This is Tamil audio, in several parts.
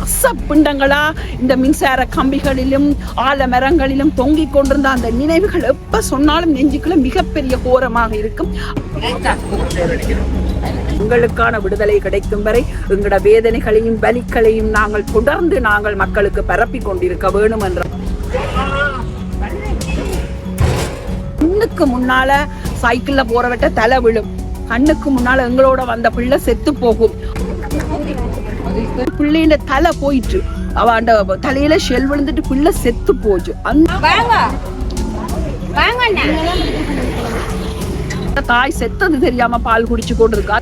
ரச பிண்டங்களா இந்த மின்சார கம்பிகளிலும் ஆலமரங்களிலும் தொங்கிக் கொண்டிருந்த அந்த நினைவுகள் எப்ப சொன்னாலும் நெஞ்சுக்குள்ள மிகப்பெரிய கோரமாக இருக்கும். எங்களுக்கான விடுதலை கிடைக்கும் வரை எங்களோட வேதனைகளையும் வலிகளையும் நாங்கள் தொடர்ந்து நாங்கள் மக்களுக்கு பரப்பிக் கொண்டிருக்க வேணும் என்ற கண்ணுக்கு முன்னால சைக்கிள்ல போறவட்ட தலை விழும். கண்ணுக்கு முன்னால எங்களோட வந்த பிள்ளை செத்து போகும். பிள்ளையின் தலை போயிட்டு அவ அந்த தலையில ஷெல் விழுந்துட்டு பிள்ளை செத்து போச்சு. அந்த வாங்க. வாங்க அண்ணா. தாய் செத்தது தெரியாம பால் குடிச்சு கொண்டிருக்கா.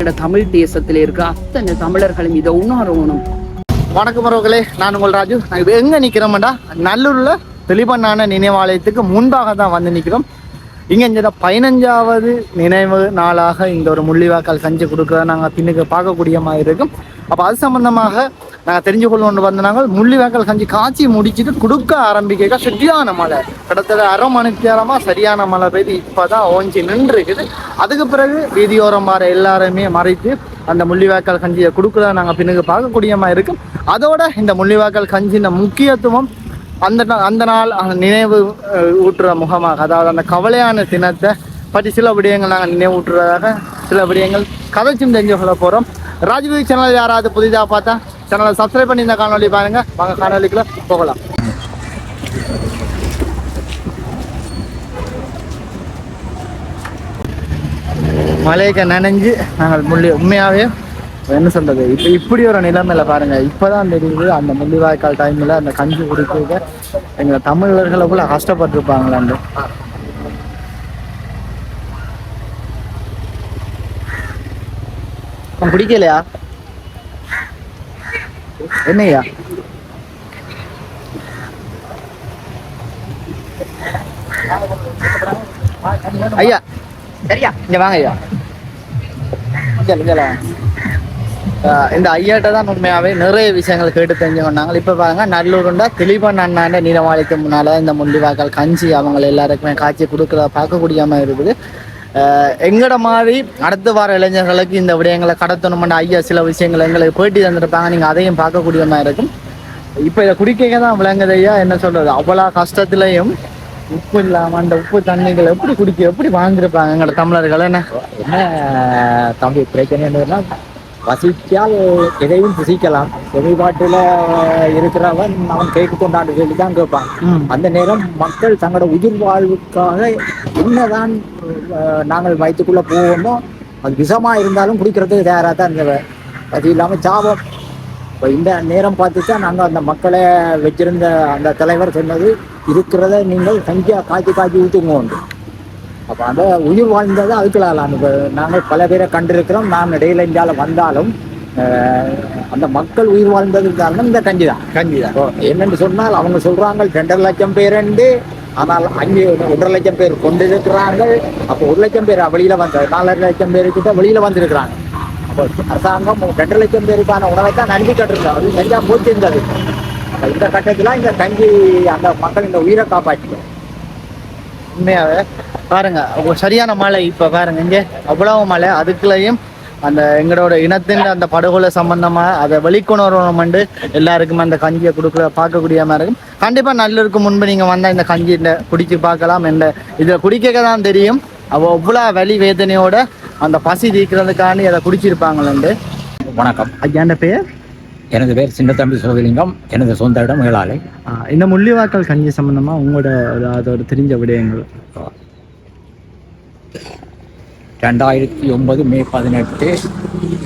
இந்த தமிழ் தேசத்துல இருக்க அத்தனை தமிழர்களும் இதை உணரணும். வணக்கம் உறவுகளே நான் உங்கள் ராஜு. நான் இப்போ எங்கே நிற்கிறோம்டா நல்லூரில் தெளிவண்ணான நினைவாலயத்துக்கு முன்பாக தான் வந்து நிற்கிறோம் இங்கே இந்த பதினஞ்சாவது நினைவு நாளாக இந்த ஒரு முள்ளிவாக்கால் கஞ்சி கொடுக்குறத நாங்கள் பின்னுக்கு பார்க்கக்கூடிய மாதிரி இருக்கும். அப்போ அது சம்பந்தமாக நாங்கள் தெரிஞ்சு கொள்ளணும் வந்த நாங்கள் முள்ளிவாக்கல் கஞ்சி காய்ச்சி முடிச்சிட்டு கொடுக்க ஆரம்பிக்க சரியான மழை. கிட்டத்தட்ட அரை மணிக்கு நேரமாக சரியான மழை பெய்து இப்போ தான் ஓஞ்சி நின்றுருக்குது அதுக்கு பிறகு வீதியோரம் வர எல்லாருமே மறைத்து அந்த முள்ளிவாக்கல் கஞ்சியை கொடுக்குறத நாங்கள் பின்னுக்கு பார்க்கக்கூடிய மாதிரி இருக்கும். அதோட இந்த முள்ளிவாக்கல் கஞ்சின முக்கியத்துவம் அந்த அந்த நாள் நினைவு ஊற்றுற ஊட்டுற முகமாக அதாவது அந்த கவலையான தினத்தை பற்றி சில விடயங்கள் நாங்கள் நினைவூட்டுறதாக சில விடயங்கள் கதைச்சும் தெரிஞ்சு கொள்ள போகிறோம் ராஜ்வீதி சேனல் யாராவது புதிதாக பார்த்தா சேனலை சப்ஸ்கிரைப் பண்ணி இந்த காணொலி பாருங்கள் வாங்க காணொலிக்குள்ளே போகலாம். மலையை நனைஞ்சு நாங்கள் முள்ளி உண்மையாகவே என்ன சொல்றது? இப்போ இப்படி ஒரு நிலைமையில பாருங்க. இப்பதான் தெரியுது அந்த முள்ளிவாய்க்கால் டைம்ல அந்த கஞ்சி குடிக்க எங்க தமிழர்களை எவ்வளவு கஷ்டப்பட்டிருப்பாங்களாண்டு அவன் குடிக்கலையா? என்னய்யா? ஐயா சரியா இங்க வாங்க ஐயா இங்க இந்த ஐயாட்ட தான் உண்மையாவே நிறைய விஷயங்கள் கேட்டு தெரிஞ்சு கொண்டாங்க. இப்ப பாருங்க நல்லூருண்டா தெளிவன் அண்ணாண்ட நீலவாளிக்கு முன்னால இந்த முள்ளிவாய்க்கால் கஞ்சி அவங்க எல்லாருக்குமே காய்ச்சி கொடுக்குறத பார்க்கக்கூடிய மாதிரி இருக்குது. எங்கட மாதிரி அடுத்து வர இளைஞர்களுக்கு இந்த விடயங்களை கடத்தணும்னு ஐயா சில விஷயங்களை எங்களுக்கு போயிட்டு தந்திருப்பாங்க. நீங்க அதையும் பார்க்கக்கூடிய மாதிரி இருக்கும். இப்ப இதை குடிக்க தான் விளங்குது ஐயா என்ன சொல்றது? அவ்வளோ கஷ்டத்துலேயும் உப்பு இல்லாம அந்த உப்பு தண்ணிகள் எப்படி குடிக்க எப்படி வாழ்ந்திருப்பாங்க எங்களோட தமிழர்கள் என்ன? என்ன தம்பி பிரச்சனை வசித்தால் எதையும் புசிக்கலாம். செவிபாட்டில் இருக்கிறவன் அவன் கேட்க கொண்டாண்டு சொல்லி தான் கேட்பான். அந்த நேரம் மக்கள் தங்களோட உயிர் வாழ்வுக்காக என்னதான் நாங்கள் வயிற்றுக்குள்ள போவோமோ அது விஷமா இருந்தாலும் குடிக்கிறதுக்கு தயாராக தான் இருந்தவ. அது இல்லாமல் சாபம். இப்போ இந்த நேரம் பார்த்து தான் நாங்கள் அந்த மக்களை வச்சிருந்த அந்த தலைவர் சொன்னது இருக்கிறத நீங்கள் கஞ்சியாக காய்ச்சி காய்ச்சி ஊற்றுங்க அப்போ அந்த உயிர் வாழ்ந்ததை அதுக்கலாலாம் இப்போ நாங்கள் பல பேரை கண்டிருக்கிறோம். நான் இடையில இந்தியாவில் வந்தாலும் அந்த மக்கள் உயிர் வாழ்ந்ததுக்கு காரணம் இந்த கஞ்சி தான். கஞ்சி தான் என்னன்னு சொன்னால் அவங்க சொல்றாங்க ரெண்டரை லட்சம் பேருண்டு ஆனால் அங்கே ஒன்றரை லட்சம் பேர் கொண்டு இருக்கிறாங்க அப்போ ஒரு லட்சம் பேர்? வெளியில வந்த நாலரை லட்சம் பேருக்கிட்ட வெளியில வந்திருக்கிறாங்க. அப்போ அரசாங்கம் ரெண்டரை லட்சம் பேருக்கான உணவை தான் நம்பி கட்டிருந்தாங்க அது சரியா போச்சு இருந்தது அப்ப இந்த கட்டத்தில் இந்த கஞ்சி அந்த மக்கள் இந்த உயிரை காப்பாற்றிக்கும் உண்மையாவே. பாருங்க சரியான மழை இப்ப பாருங்க இங்க அவ்வளவு மழை அதுக்குள்ளேயும் அந்த எங்களோட இனத்தின் அந்த படுகொலை சம்பந்தமா அதை வெளிக்கொணர்வு எல்லாருக்கும் அந்த கஞ்சியை கொடுக்குற பார்க்கக்கூடிய மாதிரி இருக்கும். கண்டிப்பா நல்லருக்கு முன்பு நீங்க வந்தா இந்த கஞ்சி இந்த குடிச்சு பார்க்கலாம் இந்த இதுல குடிக்க தான் தெரியும். அவ அவ்வளவு வலி வேதனையோட அந்த பசி தீக்கிறதுக்காண்டி அதை குடிச்சிருப்பாங்களே வணக்கம். ஐயாண்ட பேர் எனது பேர் சின்னத்தம்பி சிவலிங்கம் எனது சொந்த இடம் மேலாலை இந்த முள்ளிவாய்க்கால் கஞ்சி சம்பந்தமா உங்களோட அதோட தெரிஞ்ச விடயங்கள்? ரெண்டாயிரத்தி ஒன்பது மே பதினெட்டு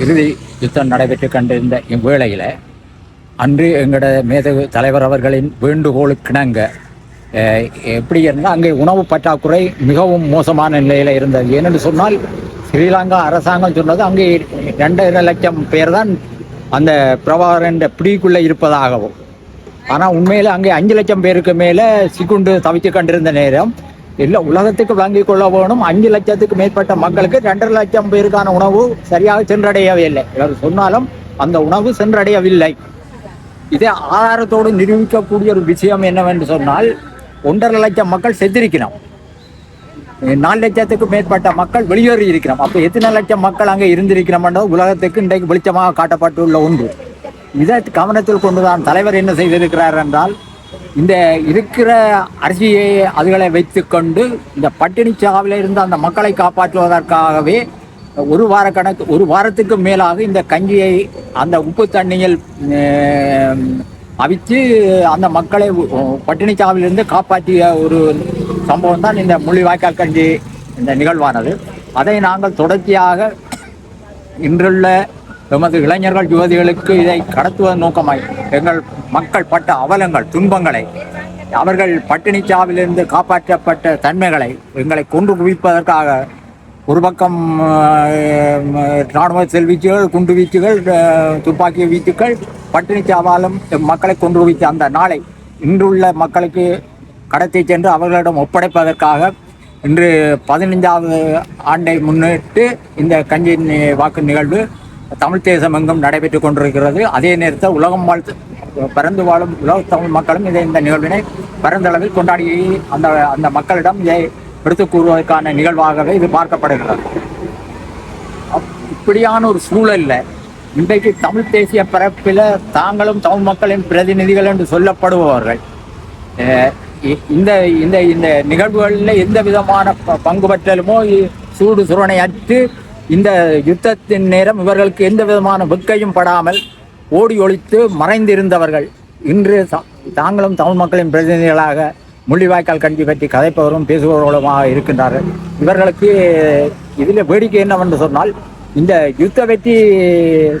இறுதி யுத்தம் நடைபெற்று கண்டிருந்த இவ்வேளையில் அன்று எங்களோட மேதகு தலைவர் அவர்களின் வேண்டுகோளுக்கிணங்க எப்படி இருந்தால் அங்கே உணவு பற்றாக்குறை மிகவும் மோசமான நிலையில் இருந்தது. ஏனென்று சொன்னால் ஸ்ரீலங்கா அரசாங்கம் சொன்னது அங்கே ரெண்டரை லட்சம் பேர் தான் அந்த பிரபாகரன் பிடிக்குள்ளே இருப்பதாகவும். ஆனால் உண்மையில் அங்கே அஞ்சு லட்சம் பேருக்கு மேலே சிக்குண்டு தவித்து கண்டிருந்த நேரம் இல்லை உலகத்துக்கு வழங்கி கொள்ள வேணும். அஞ்சு லட்சத்துக்கு மேற்பட்ட மக்களுக்கு ரெண்டரை லட்சம் பேருக்கான உணவு சரியாக சென்றடையவில்லை. இவர் சொன்னாலும் அந்த உணவு சென்றடையவில்லை. இதை ஆதாரத்தோடு நிரூபிக்கக்கூடிய ஒரு விஷயம் என்னவென்று சொன்னால் ஒன்றரை லட்சம் மக்கள் செத்திருக்கணும் நாலு லட்சத்துக்கும் மேற்பட்ட மக்கள் வெளியேறி இருக்கிறோம். அப்போ எத்தனை லட்சம் மக்கள் அங்கே இருந்திருக்கிறோம்ன்றது உலகத்துக்கு இன்றைக்கு வெளிச்சமாக காட்டப்பட்டுள்ள ஒன்று. இதை கவனத்தில் கொண்டுதான் தலைவர் என்ன செய்திருக்கிறார் என்றால் இந்த இருக்கிற அரிசியை அதுகளை வைத்துக்கொண்டு இந்த பட்டினி சாவில் இருந்து அந்த மக்களை காப்பாற்றுவதற்காகவே ஒரு வார கணக்கு ஒரு வாரத்துக்கு மேலாக இந்த கஞ்சியை அந்த உப்பு தண்ணியில் அவித்து அந்த மக்களை பட்டினி பட்டினிச்சாவிலிருந்து காப்பாற்றிய ஒரு சம்பவம் தான் இந்த முள்ளிவாய்க்கால் கஞ்சி இந்த நிகழ்வானது. அதை நாங்கள் தொடர்ச்சியாக இன்றுள்ள எமது இளைஞர்கள் யுவதிகளுக்கு இதை கடத்துவதன் நோக்கமாய் எங்கள் மக்கள் பட்ட அவலங்கள் துன்பங்களை அவர்கள் பட்டினிச்சாவிலிருந்து காப்பாற்றப்பட்ட தன்மைகளை எங்களை கொண்டு குவிப்பதற்காக ஒரு பக்கம் இராணுவ செல்வீச்சுகள் குண்டு வீச்சுகள் துப்பாக்கி வீச்சுகள் பட்டினிச்சாவாலும் மக்களை கொண்டு குவித்த அந்த நாளை இன்றுள்ள மக்களுக்கு கடத்தி சென்று அவர்களிடம் ஒப்படைப்பதற்காக இன்று பதினைஞ்சாவது ஆண்டை முன்னிட்டு இந்த கஞ்சி வாக்கு நிகழ்வு தமிழ் தேசம் எங்கும் நடைபெற்றுக் கொண்டிருக்கிறது. அதே நேரத்தில் உலகம் வாழ்த்து பறந்து வாழும் உலக தமிழ் மக்களும் இதை இந்த நிகழ்வினை பரந்தளவில் கொண்டாடி அந்த அந்த மக்களிடம் இதை எடுத்துக் கூறுவதற்கான நிகழ்வாகவே இது பார்க்கப்படுகிறது. அப்- இப்படியான ஒரு சூழல்ல இன்றைக்கு தமிழ் தேசிய பிறப்பில தாங்களும் தமிழ் மக்களின் பிரதிநிதிகள் என்று சொல்லப்படுபவர்கள் இந்த இந்த இந்த நிகழ்வுகளில் எந்த விதமான ப- பங்கு பற்றலுமோ சூடு சுரணை அற்று இந்த யுத்தத்தின் நேரம் இவர்களுக்கு எந்த விதமான வெக்கையும் படாமல் ஓடி ஒழித்து மறைந்திருந்தவர்கள். இன்று தாங்களும் தமிழ் மக்களின் பிரதிநிதிகளாக முள்ளிவாய்க்கால் கஞ்சி பற்றி கதைப்பவரும் பேசுபவர்களுமாக இருக்கின்றார்கள். இவர்களுக்கு இதில் வேடிக்கை என்னவென்று சொன்னால் இந்த யுத்த வெற்றி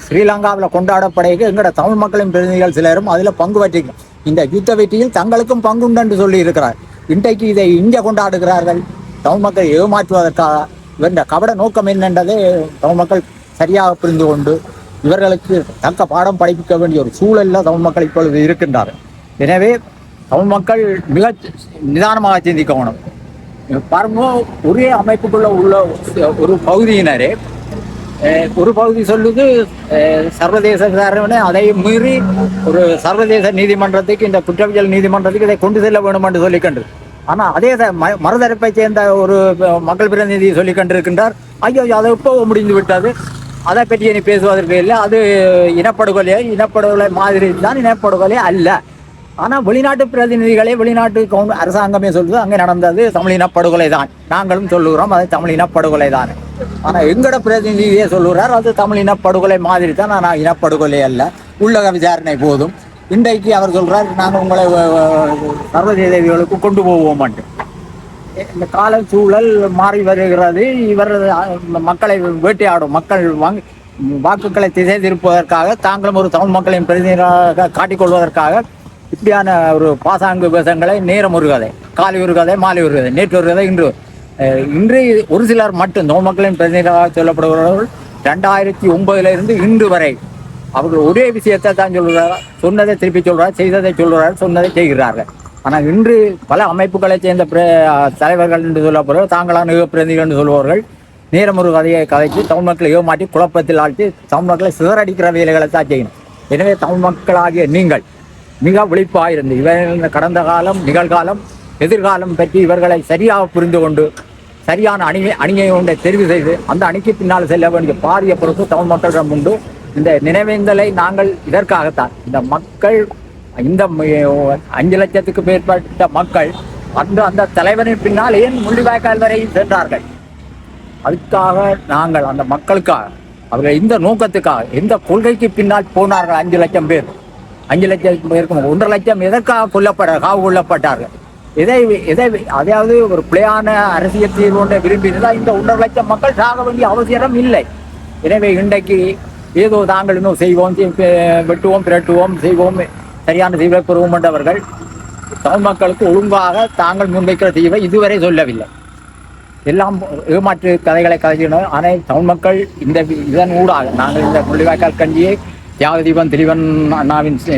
ஸ்ரீலங்காவில் கொண்டாடப்படைக்கு எங்களோட தமிழ் மக்களின் பிரதிநிதிகள் சிலரும் அதில் பங்கு பற்றிக்கும் இந்த யுத்த வெற்றியில் தங்களுக்கும் பங்குண்டு என்று சொல்லி இருக்கிறார் இன்றைக்கு இதை இங்கே கொண்டாடுகிறார்கள். தமிழ் மக்களை ஏமாற்றுவதற்காக இவருடைய கபட நோக்கம் என்னன்றதை தமிழ் மக்கள் சரியாக புரிந்து கொண்டு இவர்களுக்கு தக்க பாடம் படிப்பிக்க வேண்டிய ஒரு சூழலில் தமிழ் மக்கள் இப்பொழுது இருக்கின்றார்கள் எனவே தமிழ் மக்கள் மிக நிதானமாக சிந்திக்கணும். பாருங்க ஒரே அமைப்புக்குள்ள உள்ள ஒரு பகுதியினரே ஒரு பகுதி சொல்லுது சர்வதேச விசாரணை அதை மீறி ஒரு சர்வதேச நீதிமன்றத்துக்கு இந்த குற்றவியல் நீதிமன்றத்துக்கு இதை கொண்டு செல்ல வேண்டும் என்று சொல்லிக்கொண்டு ஆனால் அதே மறுதரப்பை சேர்ந்த ஒரு மக்கள் பிரதிநிதி சொல்லிக் இருக்கின்றார் ஐயோ அதை இப்போ முடிந்து விட்டது. அதை பற்றி இனி பேசுவதற்கு இல்லை. அது இனப்படுகொலை இனப்படுகொலை மாதிரி தான் இனப்படுகொலை அல்ல. ஆனால் வெளிநாட்டு பிரதிநிதிகளே வெளிநாட்டு கவுன் அரசாங்கமே சொல்லுது அங்கே நடந்தது தமிழின படுகொலை தான் நாங்களும் சொல்லுகிறோம் அது தமிழின படுகொலை தான் ஆனால் எங்கட பிரதிநிதியே சொல்லுகிறார் அது தமிழின படுகொலை மாதிரி தான் ஆனால் இனப்படுகொலை அல்ல. உள்ளக விசாரணை போதும். இன்றைக்கு அவர் சொல்கிறார் நாங்கள் உங்களை சர்வதேச இதுகளுக்கு கொண்டு போவோம் இந்த கால சூழல் மாறி வருகிறது. இவர் மக்களை வேட்டையாடும் மக்கள் வாங்கி வாக்குகளை திசை திருப்பதற்காக தாங்களும் ஒரு தமிழ் மக்களின் பிரதிநிதியாக காட்டிக்கொள்வதற்காக இப்படியான ஒரு பாசாங்கு வேஷங்களை நேரம் ஒரு கதை காலை ஒரு கதை மாலை ஒரு கதை நேற்று ஒரு கதை இன்று. இன்று ஒரு சிலர் மட்டும் தமிழ் மக்களின் பிரதிநிதிகளாக சொல்லப்படுகிறவர்கள் ரெண்டாயிரத்தி ஒன்பதுல இருந்து இன்று வரை அவர்கள் ஒரே விஷயத்தை தான் சொல்கிறார் சொன்னதை திருப்பி சொல்கிறார் செய்ததை சொல்கிறார் சொன்னதை செய்கிறார்கள். ஆனால் இன்று பல அமைப்புகளைச் சேர்ந்த பிர- தலைவர்கள் என்று சொல்லப்படுவர் தாங்களான யுக பிரதிநிதிகள் என்று சொல்வார்கள் நேரம் ஒரு கதையை கதைத்து தமிழ் மக்களை ஏமாற்றி குழப்பத்தில் ஆழ்த்தி தமிழ் மக்களை சிதறடிக்கிற வேலைகளை தான் செய்யணும். எனவே தமிழ் மக்களாகிய நீங்கள் மிக விழிப்பாயிருந்து. இவர்கள் கடந்த காலம் நிகழ்காலம் எதிர்காலம் பற்றி இவர்களை சரியாக புரிந்து கொண்டு சரியான அணியை அணியை ஒன்றை தெரிவு செய்து அந்த அணிக்கு பின்னால் செல்ல வேண்டிய பாரிய பொறுப்பு தமிழ் மக்களிடம் உண்டு. இந்த நினைவேந்தலை நாங்கள் இதற்காகத்தான். இந்த மக்கள் இந்த அஞ்சு லட்சத்துக்கு மேற்பட்ட மக்கள் அந்த அந்த தலைவரின் பின்னால் ஏன் முள்ளிவாய்க்கால் வரை சென்றார்கள்? அதுக்காக நாங்கள் அந்த மக்களுக்காக அவர்கள் இந்த நோக்கத்துக்காக எந்த கொள்கைக்கு பின்னால் போனார்கள் அஞ்சு லட்சம் பேர்? அஞ்சு லட்சம் இருக்கும். ஒன்றரை லட்சம் எதற்காக கொல்லப்பட காவு கொல்லப்பட்டார்கள்? எதை எதை அதாவது ஒரு பிழையான அரசியல் தீர்வு ஒன்றை விரும்பியிருந்தால் இந்த ஒன்றரை லட்சம் மக்கள் சாக வேண்டிய அவசியம் இல்லை. எனவே இன்றைக்கு ஏதோ தாங்கள் இன்னும் செய்வோம் வெட்டுவோம் பிரட்டுவோம் செய்வோம் சரியான தீர்வை பெறுவோம் என்றவர்கள் தமிழ் மக்களுக்கு ஒழுங்காக தாங்கள் முன்வைக்கிற தீவை இதுவரை சொல்லவில்லை. எல்லாம் ஏமாற்று கதைகளை கதைக்கணும் ஆனால் தமிழ் மக்கள் இந்த இதன் ஊடாக நாங்கள் இந்த முள்ளிவாய்க்கால் கஞ்சியை தியாகதீபன் திரிவன் அண்ணாவின் சி-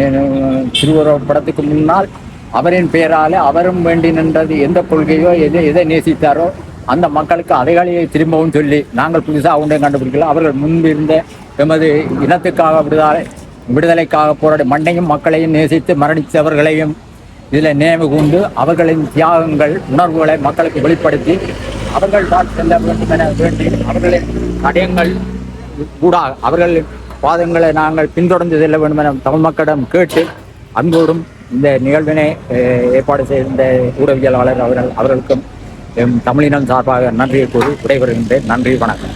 படத்துக்கு முன்னால் அவரின் பெயரால் அவரும் வேண்டி நின்றது எந்த கொள்கையோ எதை எதை நேசித்தாரோ அந்த மக்களுக்கு அதைகளையே திரும்பவும் சொல்லி நாங்கள் புதுசாக ஒன்றையும் கண்டுபிடிக்கல. அவர்கள் முன்பு இருந்த எமது இனத்துக்காக விடுதலை விடுதலைக்காக போராடி மண்ணையும் மக்களையும் நேசித்து மரணித்தவர்களையும் இதில் நினைவு கூண்டு அவர்களின் தியாகங்கள் உணர்வுகளை மக்களுக்கு வெளிப்படுத்தி அவர்கள் தான் செல்ல வேண்டும் என வேண்டி அவர்களின் தடயங்கள் கூட அவர்கள் பாதங்களை நாங்கள் பின்தொடர்ந்து செல்ல வேண்டும் என தமிழ் மக்களிடம் கேட்டு அன்போடும் இந்த நிகழ்வினை ஏற்பாடு செய்த ஊடகவியலாளர் அவர்கள் அவர்களுக்கும் எம் தமிழினம் சார்பாக நன்றியை கூறி விடைபெறுகின்றேன். நன்றி வணக்கம்.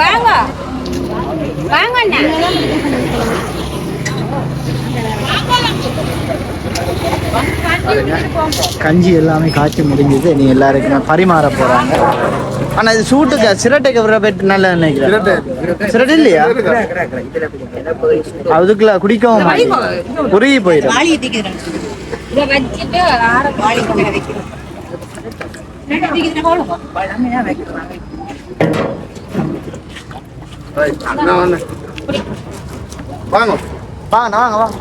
வாங்க. வாங்க கஞ்சி எல்லாமே காய்ச்சி முடிஞ்சது. நீ எல்லாருக்குமே பரிமாற போறாங்க. ஆனா இது சூட்டுக்கு சிரட்டைக்கு விட பெட்டு நல்ல நினைக்கிறேன். சிரட்டை. இல்லையா? அதுக்குள்ள குடிக்கவும். குறுகி போயிடும். இதை வாங்க வாங்க வாங்க வாங்க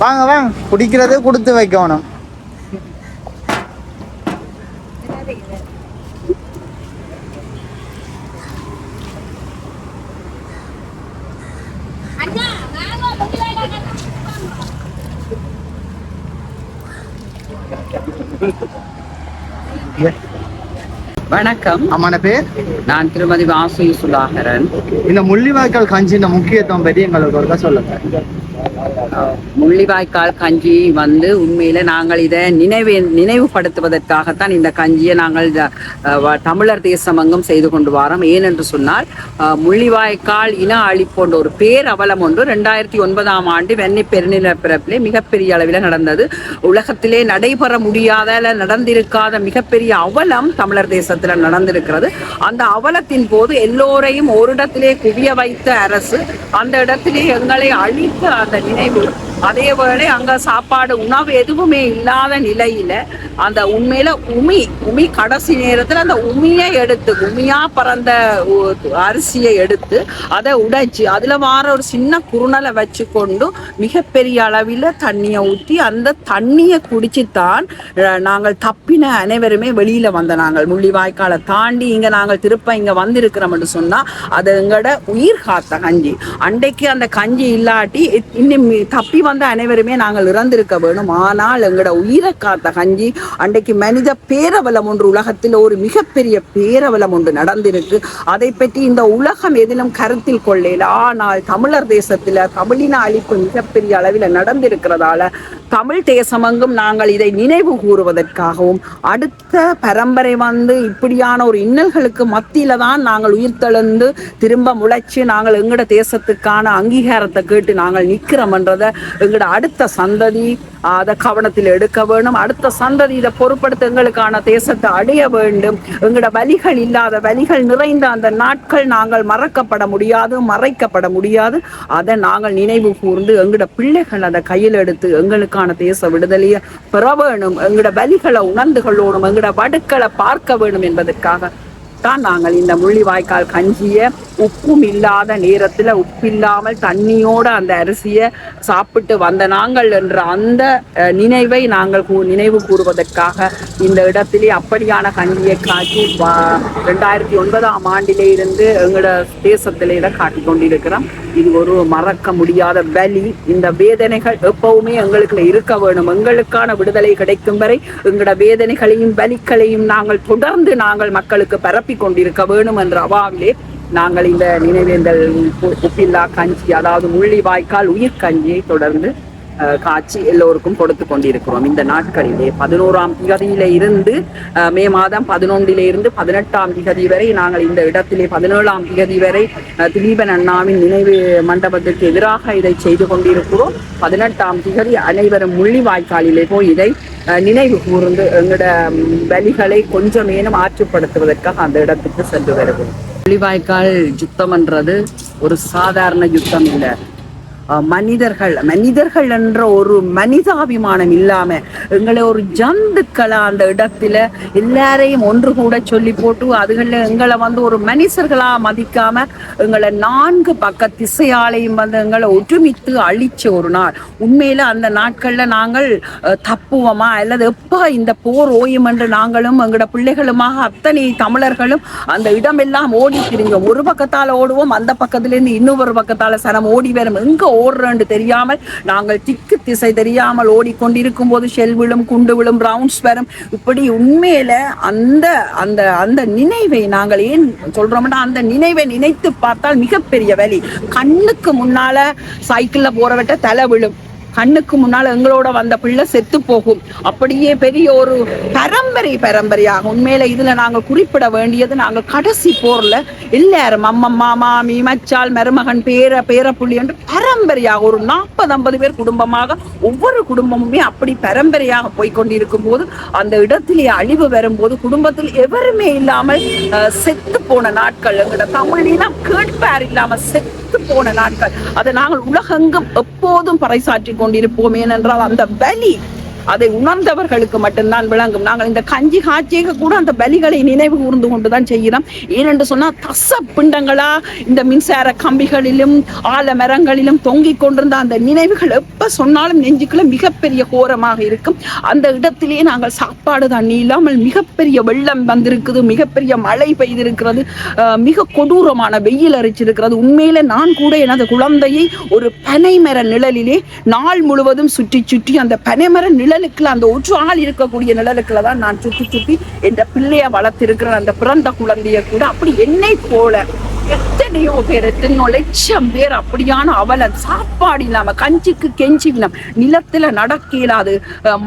வாங்க வாங்க குடிக்கிறதே கொடுத்து வைக்கணும் வாங்க முள்ளிவாய்க்கா வணக்கம். அம்மான பேர்? நான் திருமதி வாசு சுதாகரன் இந்த முள்ளிவாய்க்கால் கஞ்சியின் முக்கியத்துவம் பற்றி எங்களுக்கு ஒருக்கா சொல்லுங்க. முள்ளிவாய்க்கால் கஞ்சி வந்து உண்மையில நாங்கள் இதை நினைவு நினைவுபடுத்துவதற்காகத்தான் இந்த கஞ்சியை நாங்கள் தமிழர் தேசம் அங்கும் செய்து கொண்டு வரோம். ஏனென்று சொன்னால் முள்ளிவாய்க்கால் இன அழிப்போன்ற ஒரு பேர் அவலம் ஒன்று ரெண்டாயிரத்தி ஒன்பதாம் ஆண்டு வெண்ணை பெருநிலப்பிறப்பிலே மிகப்பெரிய அளவில் நடந்தது. உலகத்திலே நடைபெற முடியாத நடந்திருக்காத மிகப்பெரிய அவலம் தமிழர் தேசத்தில் நடந்திருக்கிறது. அந்த அவலத்தின் போது எல்லோரையும் ஒரு இடத்திலே குவிய வைத்த அரசு அந்த இடத்திலே எங்களை அழித்த அந்த நினைவு Thank you. அதே வேளை அங்க சாப்பாடு உணவு எதுவுமே இல்லாத நிலையில அந்த உண்மையில உமி உமி கடைசி நேரத்துல அந்த உமியை எடுத்து உமியா பறந்த அரிசியை எடுத்து அதை உடைச்சு அதுல வார ஒரு சின்ன குருணலை வச்சு கொண்டு மிகப்பெரிய அளவில் தண்ணியை ஊற்றி அந்த தண்ணியை குடிச்சுத்தான் தான் நாங்கள் தப்பின அனைவருமே வெளியில வந்த நாங்கள். முள்ளிவாய்க்காலை தாண்டி இங்க நாங்கள் திருப்ப இங்க வந்திருக்கிறோம்னு என்று சொன்னா அது எங்களோட உயிர் காத்த கஞ்சி. அன்றைக்கு அந்த கஞ்சி இல்லாட்டி இன்னும் தப்பி வந்த அனைவருமே நாங்கள் இறந்திருக்க வேணும். ஆனால் எங்களோட உயிரை காத்த கஞ்சி அன்றைக்கு மனித பேரவலம் ஒன்று உலகத்தில் ஒரு மிகப்பெரிய பேரவலம் ஒன்று நடந்திருக்கு. அதை பற்றி இந்த உலகம் எதிலும் கருத்தில் கொள்ளல. ஆனால் தமிழர் தேசத்தில் தமிழின அழிப்பு மிகப்பெரிய அளவில் நடந்திருக்கிறதால தமிழ் தேசமெங்கும் நாங்கள் இதை நினைவு கூறுவதற்காகவும் அடுத்த பரம்பரை வந்து இப்படியான ஒரு இன்னல்களுக்கு மத்தியில தான் நாங்கள் உயிர்த்தெழுந்து திரும்ப முளைச்சு நாங்கள் எங்கட தேசத்துக்கான அங்கீகாரத்தை கேட்டு நாங்கள் நிக்கிறோம்ன்றத எங்களோட அடுத்த சந்ததி அதை கவனத்தில் எடுக்க வேணும். அடுத்த சந்ததி இதை பொறுப்படுத்த எங்களுக்கான தேசத்தை அடைய வேண்டும். எங்களோட வலிகள் இல்லாத வலிகள் நிறைந்த அந்த நாட்கள் நாங்கள் மறக்கப்பட முடியாது மறைக்கப்பட முடியாது. அதை நாங்கள் நினைவு கூர்ந்து எங்களோட பிள்ளைகள் அதை கையில் எடுத்து எங்களுக்கான தேச விடுதலையை பெற வேணும். எங்களோட வலிகளை உணர்ந்து கொள்ளணும் எங்களோட வடுக்களை பார்க்க வேணும் என்பதற்காக தான் நாங்கள் இந்த முள்ளிவாய்க்கால் கஞ்சியை உப்பும் இல்லாத நேரத்தில் உப்பில்லாமல் தண்ணியோட அந்த அரிசியை சாப்பிட்டு வந்த நாங்கள் என்ற அந்த நினைவை நாங்கள் கூ- நினைவு கூறுவதற்காக இந்த இடத்திலே அப்படியான கஞ்சியை காட்டி ரெண்டாயிரத்தி ஒன்பதாம் ஆண்டிலே இருந்து எங்களோட தேசத்திலே காட்டி காட்டிக் கொண்டிருக்கிறோம். இது ஒரு மறக்க முடியாத வலி இந்த வேதனைகள் எப்பவுமே எங்களுக்குள்ள இருக்க வேணும். எங்களுக்கான விடுதலை கிடைக்கும் வரை எங்களோட வேதனைகளையும் வலிகளையும் நாங்கள் தொடர்ந்து நாங்கள் மக்களுக்கு பரப்பி கொண்டிருக்க வேணும் என்ற அவாவிலே நாங்கள் இந்த நினைவேந்தல் உப்பில்லா கஞ்சி அதாவது முள்ளி வாய்க்கால் உயிர் கஞ்சியை தொடர்ந்து காட்சி எல்லோருக்கும் கொடுத்து கொண்டிருக்கிறோம். இந்த நாட்களிலே பதினோராம் திகதியில இருந்து மே மாதம் பதினொன்றிலே இருந்து பதினெட்டாம் திகதி வரை நாங்கள் இந்த இடத்திலே பதினேழாம் திகதி வரை திலீபன் அண்ணாவின் நினைவு மண்டபத்திற்கு எதிராக இதை செய்து கொண்டிருக்கிறோம். பதினெட்டாம் திகதி அனைவரும் முள்ளிவாய்க்காலிலே போய் இதை அஹ், நினைவு கூர்ந்து எங்களோட வலிகளை கொஞ்சமேனும் ஆற்றுப்படுத்துவதற்காக அந்த இடத்துக்கு சென்று வருகிறோம். முள்ளிவாய்க்கால் யுத்தம்ன்றது ஒரு சாதாரண யுத்தம் இல்லை. மனிதர்கள் மனிதர்கள் என்ற ஒரு மனிதாபிமானம் இல்லாம எங்களை ஒரு ஜந்துக்களை அந்த இடத்துல எல்லாரையும் ஒன்று கூட சொல்லி போட்டு அதுகளில் எங்களை வந்து ஒரு மனுஷர்களா மதிக்காம எங்களை நான்கு பக்க திசையாலையும் வந்து எங்களை ஒற்றுமித்து அழிச்ச ஒரு நாள். உண்மையில அந்த நாட்கள்ல நாங்கள் தப்புவோமா? அல்லது எப்போ இந்த போர் ஓயும் என்று நாங்களும் எங்களோட பிள்ளைகளுமாக அத்தனை தமிழர்களும் அந்த இடமெல்லாம் ஓடி திரிஞ்சோம் ஒரு பக்கத்தால ஓடுவோம் அந்த பக்கத்துல இருந்து இன்னொரு பக்கத்தால சனம் ஓடி வரும். எங்க ஓடுறோன்னு தெரியாமல் நாங்கள் திக்கு திசை தெரியாமல் ஓடிக்கொண்டிருக்கும் போது ஷெல் விழும் குண்டு விழும் ரவுண்ட்ஸ் வரும் இப்படி உண்மையில அந்த அந்த அந்த நினைவை நாங்கள் ஏன் சொல்றோம்னா அந்த நினைவை நினைத்து பார்த்தால் மிகப்பெரிய வலி. கண்ணுக்கு முன்னால சைக்கிள்ல போறவட்ட தலை விழும். கண்ணுக்கு முன்னால் எங்களோட வந்த பிள்ளை செத்து போகும். அப்படியே பெரிய ஒரு பரம்பரை பரம்பரையாக. உண்மையில இதுல நாங்க குறிப்பிட வேண்டியது நாங்க கடைசி போர்ல எல்லாரும் அம்மம்மா மாமி மச்சால் மருமகன் பேர பேரப்புள்ளி என்று பரம்பரையாக ஒரு நாற்பது ஐம்பது பேர் குடும்பமாக ஒவ்வொரு குடும்பமுமே அப்படி பரம்பரையாக போய்கொண்டிருக்கும் போது அந்த இடத்திலே அழிவு வரும்போது குடும்பத்தில் எவருமே இல்லாமல் செத்து போன நாட்கள் எங்களோட தமிழினா கேட்பார் இல்லாம செத்து போன நாட்கள். அதை நாங்கள் உலகெங்கும் எப்போதும் பறைசாற்றி கொண்டிருப்போம். ஏனென்றால் அந்த பலி அதை உணர்ந்தவர்களுக்கு மட்டும்தான் விளங்கும். நாங்கள் இந்த கஞ்சி காட்சியாக கூட அந்த பலிகளை நினைவு கூர்ந்து கொண்டுதான் செய்கிறோம். ஏனென்று சொன்னா தச பிண்டங்களா இந்த மின்சார கம்பிகளிலும் ஆலமரங்களிலும் தொங்கிக் கொண்டிருந்த அந்த நினைவுகள் எப்ப சொன்னாலும் நெஞ்சுக்குள்ள மிகப்பெரிய கோரமாக இருக்கும். அந்த இடத்திலேயே நாங்கள் சாப்பாடு தண்ணி இல்லாமல் மிகப்பெரிய வெள்ளம் வந்திருக்குது மிகப்பெரிய மழை பெய்திருக்கிறது அஹ் மிக கொடூரமான வெயில் அரிச்சிருக்கிறது. உண்மையில நான் கூட எனது குழந்தையை ஒரு பனைமர நிழலிலே நாள் முழுவதும் சுற்றி சுற்றி அந்த பனைமர நிழலுக்குள்ள அந்த ஒற்று ஆள் இருக்கக்கூடிய நிழலுக்குள்ள தான் நான் சுற்றி சுற்றி என்ற பிள்ளைய வளர்த்திருக்கிற அந்த பிறந்த குழந்தைய கூட அப்படி என்னை போல எத்தனையோ பேர் எத்தனையோ லட்சம் பேர் அப்படியான அவலன் சாப்பாடு இல்லாம கஞ்சிக்கு கெஞ்சி இல்லாம நிலத்துல நடக்க இயலாது.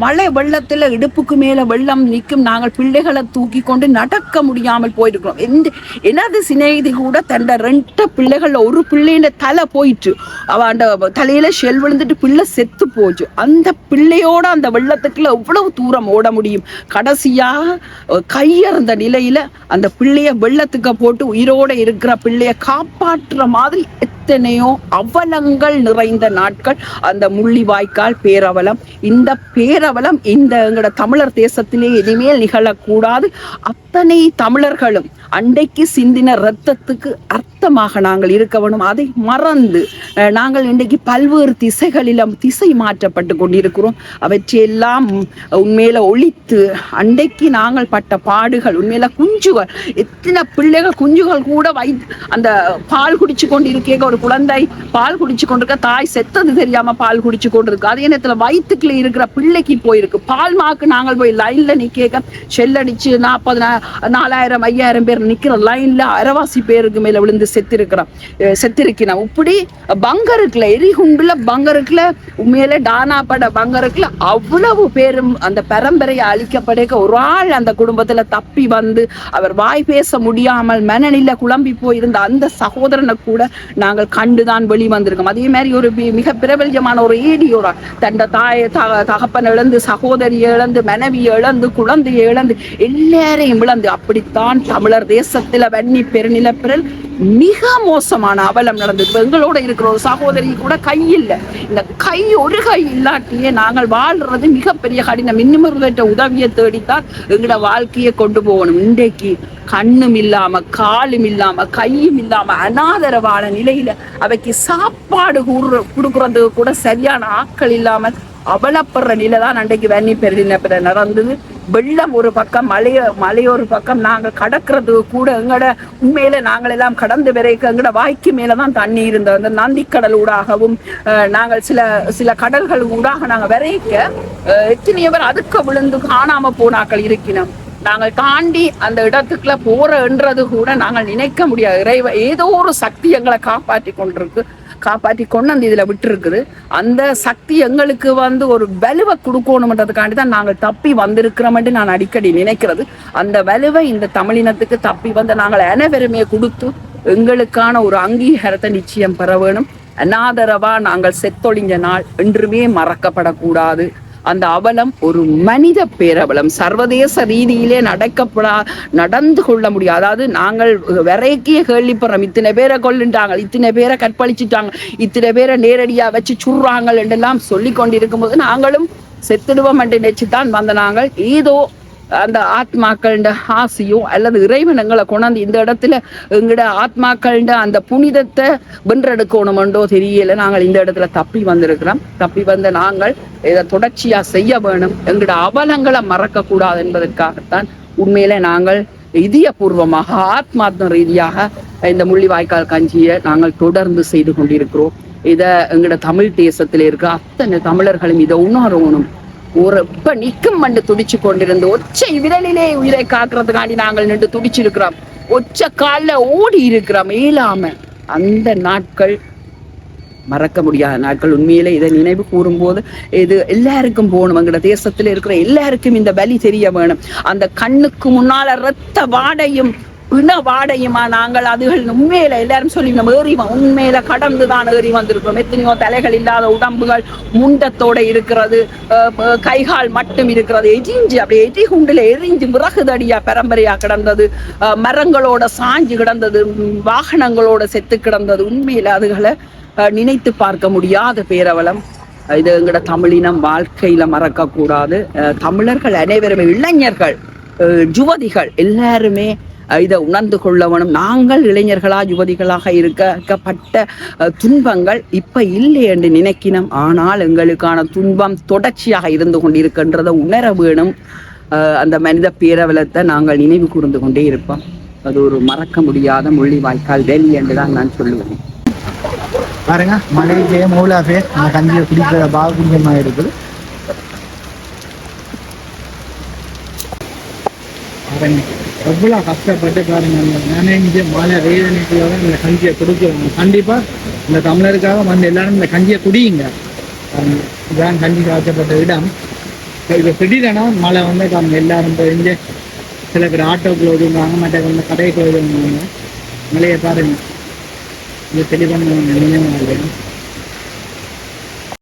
மழை வெள்ளத்துல இடுப்புக்கு மேல வெள்ளம் நிற்கும். நாங்கள் பிள்ளைகளை தூக்கி கொண்டு நடக்க முடியாமல் போயிருக்கிறோம். எந்த எனது சிநேகிதி கூட தண்ட ரெண்டு பிள்ளைகள்ல ஒரு பிள்ளையில தலை போயிட்டு அவ அந்த தலையில ஷெல் விழுந்துட்டு பிள்ளை செத்து போச்சு. அந்த பிள்ளையோட அந்த வெள்ளத்துக்குள்ள எவ்வளவு தூரம் ஓட முடியும்? கடைசியாக கையறந்த நிலையில அந்த பிள்ளைய வெள்ளத்துக்கு போட்டு உயிரோட இருக்கிற பிள்ளைய காப்பாற்றுற மாதிரி எத்தனையோ அவலங்கள் நிறைந்த நாட்கள். அந்த முள்ளிவாய்க்கால் பேரவலம் இந்த பேரவலம் இந்த எங்களோட தமிழர் தேசத்திலே இனிமேல் நிகழக்கூடாது. அத்தனை தமிழர்களும் அன்றைக்கு சிந்தின இரத்தத்துக்கு அர்த்தமாக நாங்கள் இருக்க வேணும் அதை மறந்து நாங்கள் இன்றைக்கு பல்வேறு திசைகளிலும் திசை மாற்றப்பட்டு கொண்டிருக்கிறோம். அவற்றையெல்லாம் உண்மையில ஒழித்து அண்டைக்கு நாங்கள் பட்ட பாடுகள் உண்மையில குஞ்சுகள் எத்தனை பிள்ளைகள் குஞ்சுகள் கூட வை அந்த பால் குடிச்சு கொண்டு இருக்கேங்க ஒரு குழந்தை பால் குடிச்சு கொண்டிருக்க தாய் செத்தது தெரியாம பால் குடிச்சு கொண்டிருக்கு. அதே நேரத்துல வயிற்றுக்குள்ள இருக்கிற பிள்ளைக்கு போயிருக்கு. பால் மாக்கு நாங்கள் போய் லைன்ல நிக்க செல்லடிச்சு நாற்பது நாலாயிரம் ஐயாயிரம் பேர் நிக்கிற லைன்ல அரைவாசி பேருக்கு மேல விழுந்து செத்திருக்கிறோம். செத்திருக்கிறோம். இப்படி பங்கருக்குல எரிகுண்டுல பங்கருக்குல உண்மையில டானா பட பங்கருக்குல அவ்வளவு பேரும் அந்த பரம்பரையை அழிக்கப்படைக்க ஒரு ஆள் அந்த குடும்பத்துல தப்பி வந்து அவர் வாய் பேச முடியாமல் மனநிலை குழம்பி போயிருந்த அந்த சகோதரனை கூட நாங்கள் கண்டுதான் வெளி வந்திருக்கோம். அதே மாதிரி ஒரு மிக பிரபல்யமான ஒரு ஏடியோட தண்ட தாயை தகப்பன் இழந்து சகோதரி இழந்து மனைவி இழந்து குழந்தையை இழந்து எல்லாரையும் இழந்து அப்படித்தான் தமிழர் தேசத்துல வன்னி பெருநிலப்பிரல் மிக மோசமான அவலம் நடந்தது. இப்ப எங்களோட இருக்கிற ஒரு சகோதரி கூட கை இல்லை. இந்த கை ஒரு கை இல்லாட்டியே நாங்கள் வாழ்றது மிகப்பெரிய கடினம். இன்னும் உதவியை தேடித்தான் எங்களோட வாழ்க்கையை கொண்டு போகணும். இன்றைக்கு கண்ணும் இல்லாம காலும் இல்லாம கையும் இல்லாம அனாதரவான நிலையில அவைக்கு சாப்பாடு கூடுற- கொடுக்கறது கூட சரியான ஆக்கள் இல்லாமல் அவலப்படுற நிலை தான் அன்றைக்கு வன்னி பெருநிலப்பிர நடந்தது. வெள்ளம் ஒரு பக்கம் மலைய மலை ஒரு பக்கம். நாங்கள் கடக்கிறது கூட எங்கட உண்மையில நாங்கள் எல்லாம் கடந்து வரைக்கும் எங்கட வாய்க்கு மேலதான் தண்ணி இருந்தது. அந்த நந்திக்கடல் ஊடாகவும் நாங்கள் சில சில கடல்கள் ஊடாக நாங்கள் விரைக்க எத்தனையவர் அதுக்கு அதுக்க விழுந்து காணாம போனாக்கள் இருக்கினோம். நாங்கள் தாண்டி அந்த இடத்துக்குள்ள போறன்றது கூட நாங்கள் நினைக்க முடியாது. இறைவ ஏதோ ஒரு சக்தி எங்களை காப்பாற்றி கொண்டிருக்கு. காப்பாற்றி கொண்டு அந்த இதில் விட்டுருக்குது. அந்த சக்தி எங்களுக்கு வந்து ஒரு வலுவை கொடுக்கணுன்றதுக்காண்டி தான் நாங்கள் தப்பி வந்திருக்கிறோம்ட்டு நான் அடிக்கடி நினைக்கிறது. அந்த வலுவை இந்த தமிழினத்துக்கு தப்பி வந்து நாங்கள் அனைவருமே கொடுத்து எங்களுக்கான ஒரு அங்கீகாரத்தை நிச்சயம் பெற வேணும். அநாதரவா நாங்கள் செத்தொழிஞ்ச நாள் என்றுமே மறக்கப்படக்கூடாது. அந்த அவலம் ஒரு மனித பேரவலம். சர்வதேச ரீதியிலே நடக்கப்படா நடந்து கொள்ள முடியும் அதாவது நாங்கள் விரைக்கிய கேள்விப்படுறோம். இத்தனை பேரை கொல்லுட்டாங்க இத்தனை பேரை கற்பழிச்சிட்டாங்க இத்தனை பேரை நேரடியா வச்சு சுடுறாங்க என்றெல்லாம் சொல்லி கொண்டிருக்கும் போது நாங்களும் செத்துடுவோம் என்று நினைச்சு தான் வந்த நாங்கள். ஏதோ அந்த ஆத்மாக்கள ஆசையோ அல்லது இறைவன் எங்களை கொண்டாந்து இந்த இடத்துல எங்கட ஆத்மாக்கள அந்த புனிதத்தை வென்றெடுக்கணுமெண்டோ தெரியல. நாங்கள் இந்த இடத்துல தப்பி வந்திருக்கிறோம். தப்பி வந்த நாங்கள் இதை தொடர்ச்சியா செய்ய வேணும். எங்கட அவலங்களை மறக்க கூடாது என்பதற்காகத்தான் உண்மையில நாங்கள் இதயபூர்வமாக ஆத்மாத்ம ரீதியாக இந்த முள்ளிவாய்க்கால் கஞ்சியை நாங்கள் தொடர்ந்து செய்து கொண்டிருக்கிறோம். இதை எங்கட தமிழ் தேசத்தில் இருக்க அத்தனை தமிழர்களும் இதை உணரணும். ஒரு நிற்கும் மண்டு துடிச்சு கொண்டிருந்து ஒச்சை விரலிலே உயிரை காக்குறதுக்காண்டி நாங்கள் நின்று துடிச்சிருக்கிறோம். ஒச்ச கால்ல ஓடி இருக்கிறோம் இயலாம. அந்த நாட்கள் மறக்க முடியாத நாட்கள். உண்மையிலே இதை நினைவு கூறும்போது இது எல்லாருக்கும் போகணும். எங்கட தேசத்துல இருக்கிற எல்லாருக்கும் இந்த வலி தெரிய வேணும். அந்த கண்ணுக்கு முன்னால ரத்த வாடையும் பிண வாடையுமா நாங்கள் அதுகள் உண்மையில எல்லாரும் சொல்லி நம்ம ஏறி உண்மையில கடந்து தான் ஏறி வந்திருக்கிறோம். எத்தனையோ தலைகள் இல்லாத உடம்புகள் முண்டத்தோட இருக்கிறது. கைகால் மட்டும் இருக்கிறது. எரிஞ்சு அப்படியே எரி குண்டுல எரிஞ்சு விறகுதடியா பரம்பரையா கிடந்தது. மரங்களோட சாஞ்சு கிடந்தது. வாகனங்களோட செத்து கிடந்தது. உண்மையில அதுகளை நினைத்து பார்க்க முடியாத பேரவலம். இது எங்கட தமிழினம் வாழ்க்கையில மறக்க கூடாது தமிழர்கள் அனைவருமே இளைஞர்கள் யுவதிகள் எல்லாருமே இதை உணர்ந்து கொள்ள வேணும் நாங்கள் இளைஞர்களா யுவதிகளாக இருக்கப்பட்ட துன்பங்கள் இப்ப இல்லை என்று நினைக்கினோம். ஆனால் எங்களுக்கான துன்பம் தொடர்ச்சியாக இருந்து கொண்டிருக்கின்றதை உணர வேணும். அஹ், அந்த மனித பேரவலத்தை நாங்கள் நினைவு கூர்ந்து கொண்டே இருப்போம். அது ஒரு மறக்க முடியாத மொழி வாய்க்கால் டெல்லி என்று தான் நான் சொல்லுவேன். பாருங்க மழைக்கே மூலாவே அந்த கஞ்சியை குடிக்கிற பாகுஞ்சமாக இருக்குது பாருங்க. எவ்வளோ கஷ்டப்பட்டு பாருங்க. அந்த மழை வேதனைக்குள்ள இந்த கஞ்சியை கொடுக்குறாங்க கண்டிப்பாக இந்த தமிழருக்காக வந்து எல்லாரும் இந்த கஞ்சியை குடியுங்க. பாருங்க, இதான் கஞ்சி காய்ச்சப்பட்ட இடம். இப்போ திடீரெனா மழை வந்து அவங்க எல்லாரும் தெரிஞ்சு சில பேர் ஆட்டோக்குள்ள ஒதுங்குவாங்க மற்ற வந்து கடைக்குள்ள ஒதுங்குவாங்க மழையை பாருங்க. இது தெளிவான நினைவாக